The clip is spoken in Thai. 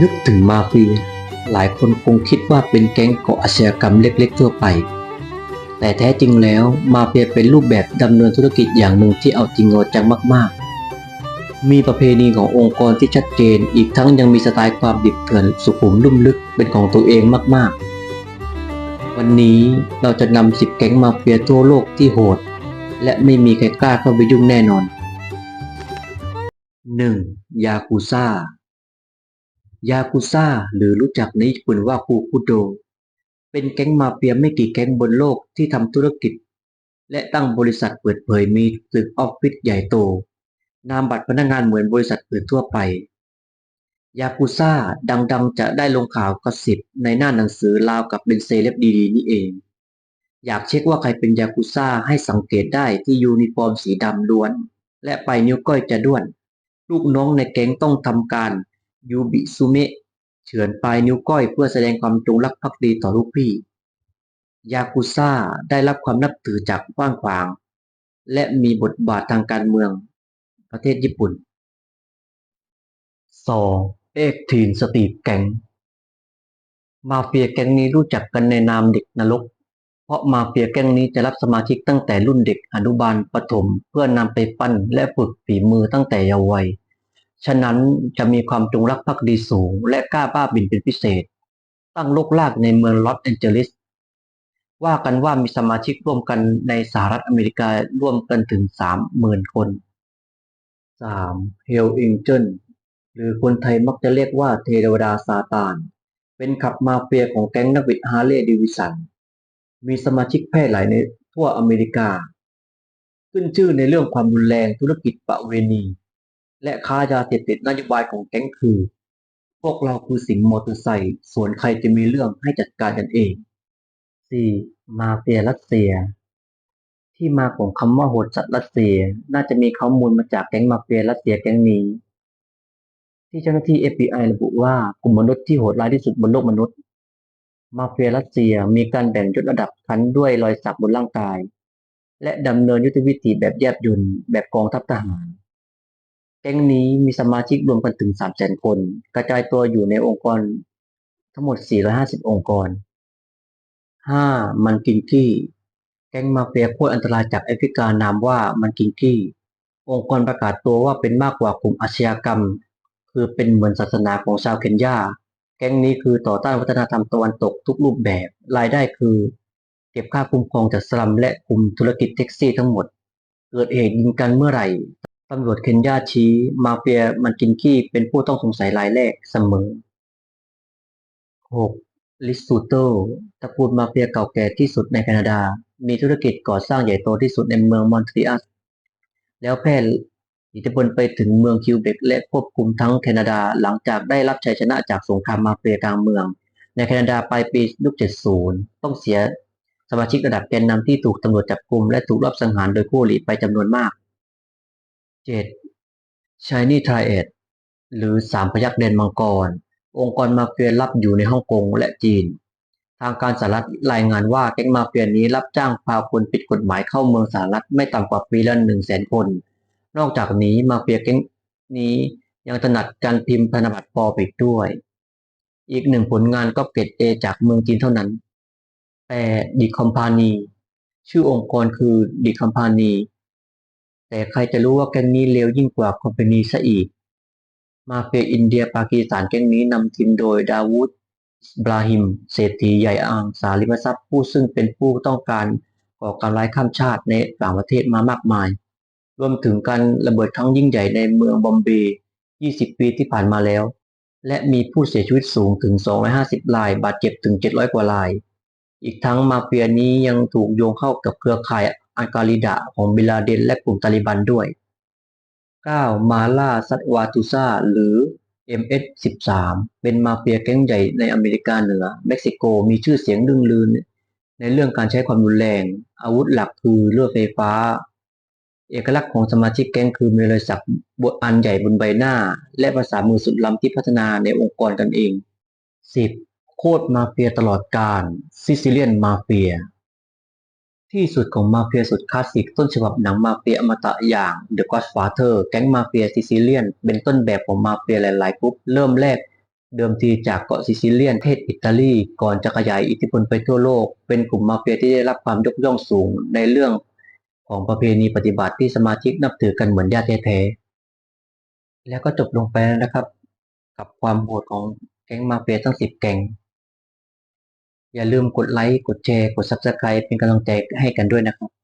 นึกถึงมาเฟียหลายคนคงคิดว่าเป็นแก๊งก่ออาชญากรรมเล็กๆทั่วไป แต่แท้จริงแล้วมาเฟียเป็นรูปแบบดำเนินธุรกิจอย่างหนึ่งที่เอาจริงเอาจังมากๆ มีประเพณีขององค์กรที่ชัดเจน อีกทั้งยังมีสไตล์ความดิบเถื่อนสุขุมลุ่มลึกเป็นของตัวเองมากๆ วันนี้เราจะนำสิบแก๊งมาเฟียทั่วโลกที่โหด และไม่มีใครกล้าเข้าไปยุ่งแน่นอน 1. ยากุซ่า ยากุซ่าหรือรู้จักในญี่ปุ่นว่าคูคุโด เป็นแก๊งมาเฟียไม่กี่แก๊งบนโลกที่ทำธุรกิจ และตั้งบริษัทเปิดเผยมีตึกออฟฟิศใหญ่โต นามบัตรพนักงานเหมือนบริษัทอื่นทั่วไป ยากุซ่าดังๆ จะได้ลงข่าวกระสิบในหน้าหนังสือราวกับเป็นเซเลบดีๆนี่เอง อยากเช็คว่าใครเป็นยากุซ่าให้สังเกตได้ที่ยูนิฟอร์มสีดำล้วน และปลายนิ้วก้อยจะด้วน ลูกน้องในแก๊งต้องทำการ ยูบิซุเมะเฉือนปลายนิ้วก้อยเพื่อแสดงความจงรักภักดีต่อลูกพี่ ยากุซ่าได้รับความนับถือจากกว้างขวาง และมีบทบาททางการเมืองประเทศญี่ปุ่น 2. เอกทีนสตีแก๊งมาเฟียแก๊งนี้รู้จักกันในนามเด็กนรก เพราะมาเฟียแก๊งนี้จะรับสมาชิกตั้งแต่รุ่นเด็กอนุบาลประถม เพื่อนำไปปั้นและฝึกฝีมือตั้งแต่เยาว์วัย ฉะนั้นจะมีความจงรักภักดีสูง และกล้าบ้าบินเป็นพิเศษ ตั้งลกลากในเมืองลอสแอนเจลิส ว่ากันว่ามีสมาชิกร่วมกันในสหรัฐอเมริการ่วมกันถึงสามหมื่นคน 3. Hell Angel หรือคนไทยมักจะเรียกว่าเทวดาซาตาน เป็นขับมาเฟียของแก๊งนักบิดฮาร์เลย์ดิวิสัน มีสมาชิกแพร่หลายในทั่วอเมริกา ขึ้นชื่อในเรื่องความรุนแรงธุรกิจประเวณี และค้ายาเสพติดนโยบายของแก๊งคือ พวกเราคือสิงมอเตอร์ไซค์ส่วนใครจะมีเรื่องให้จัดการกันเอง 4. มาเฟียรัสเซีย ที่มาของคำว่าโหดสัตว์รัสเซียน่าจะมีข้อมูลมาจากแก๊งมาเฟียรัสเซียแก๊งนี้ ที่เจ้าหน้าที่ FBI ระบุว่ากลุ่มมนุษย์ที่โหดร้ายที่สุดบนโลกมนุษย์ มาเฟียรัสเซียมีการแบ่งยศระดับชั้นด้วยรอยสักบนร่างกาย และดำเนินยุทธวิธีแบบแยบยลแบบกองทัพทหาร ก๊งนี้มีสมาชิกรวมกันถึง 300,000 คน กระจายตัวอยู่ในองค์กรทั้งหมด 450 องค์กร 5. มันกินกี้ แก๊งมาเฟียโคตรอันตรายจากแอฟริกานามว่ามันกินกี้ องค์กรประกาศตัวว่าเป็นมากกว่ากลุ่มอาชญากรรม คือเป็นเหมือนศาสนาของชาวเคนยา แก๊งนี้คือต่อต้านวัฒนธรรมตะวันตกทุกรูปแบบ รายได้คือ เก็บค่าคุ้มครองจากสลัมและกลุ่มธุรกิจแท็กซี่ทั้งหมด เกิดเหตุยิงกันเมื่อไหร่ ตำรวจเคนยาชี้ มาเฟียมันกินกี้เป็นผู้ต้องสงสัยรายแรกเสมอ 6. ลิสซูโตตระกูลมาเฟียเก่าแก่ที่สุดในแคนาดา มีธุรกิจก่อสร้างใหญ่โตที่สุดในเมืองมอนทรีอัลแล้วแพร่อิทธิพลไปถึงเมืองคิวเบกและควบคุมทั้งแคนาดาหลังจากได้รับชัยชนะจากสงครามมาเฟียกลางเมือง ในแคนาดาปลายปียุค70 ต้องเสียสมาชิกระดับแกนนำที่ถูกตำรวจจับกุมและถูกลอบสังหารโดยคู่หลีไปจำนวนมาก 7. Shiny Triad หรือสามพยัคฆ์แดนมังกร องค์กรมาเฟียลับอยู่ในฮ่องกงและจีน ทางการสหรัฐรายงานว่าแก๊งมาเฟียนี้รับจ้างพาคนผิดกฎหมายเข้าเมืองสหรัฐไม่ต่ำกว่าปีละหนึ่งแสนคน นอกจากนี้มาเฟียแก๊งนี้ยังถนัดการพิมพ์ธนบัตรปลอมอีกด้วย อีกหนึ่งผลงานก็เกรดเอจากเมืองจีนเท่านั้น แต่ดิคอมพานีชื่อองค์กรคือดิคอมพานี แต่ใครจะรู้ว่าแก๊งนี้เลวยิ่งกว่าคอมพานีซะอีก มาเฟียอินเดียปากีสถานแก๊งนี้นำทีมโดยดาวูดบราฮิม เศรษฐีใหญ่อ่างสาริมทรัพย์ผู้ซึ่งเป็นผู้ต้องการก่อการร้ายข้ามชาติในต่างประเทศมามากมาย รวมถึงการระเบิดครั้งยิ่งใหญ่ในเมืองบอมเบย์ 20 ปีที่ผ่านมาแล้ว และมีผู้เสียชีวิตสูงถึง 250 ราย บาดเจ็บถึง 700 กว่าราย อีกทั้งมาเฟียนี้ยังถูกโยงเข้ากับเครือข่าย อัลกาลิดะของบิลาเดนและกลุ่มตาลิบันด้วย 9. มาลาซัตวาตุซาหรือ MS-13 เป็นมาเฟียแก๊งใหญ่ในอเมริกาเหนือเม็กซิโกมีชื่อเสียงดึงลืนในเรื่องการใช้ความรุนแรง อาวุธหลักคือเลือดไฟฟ้า เอกลักษณ์ของสมาชิกแก๊งคือมีรอยสักบทอันใหญ่บนใบหน้า และภาษามือสุดล้ำที่พัฒนาในองค์กรกันเอง 10. โคตรมาเฟียตลอดกาลซิซิเลียนมาเฟีย ที่สุดของมาเฟียสุดคลาสสิกต้นฉบับหนังมาเฟียอมตะอย่าง The Godfather แก๊งมาเฟียซิซิเลียน เป็นต้นแบบของมาเฟียหลายๆกลุ่มเริ่มแรก เดิมทีจากเกาะซิซิเลียนเทศอิตาลีก่อนจะขยายอิทธิพลไปทั่วโลก เป็นกลุ่มมาเฟียที่ได้รับความยกย่องสูงในเรื่องของประเพณีปฏิบัติที่สมาชิกนับถือกันเหมือนญาติแท้ๆแล้วก็จบลงไปแล้วนะครับ กับความโหดของแก๊งมาเฟียทั้งสิบแก๊ง อย่าลืมกดไลค์ กดแชร์ กด Subscribe เป็นกำลังใจให้กันด้วยนะครับ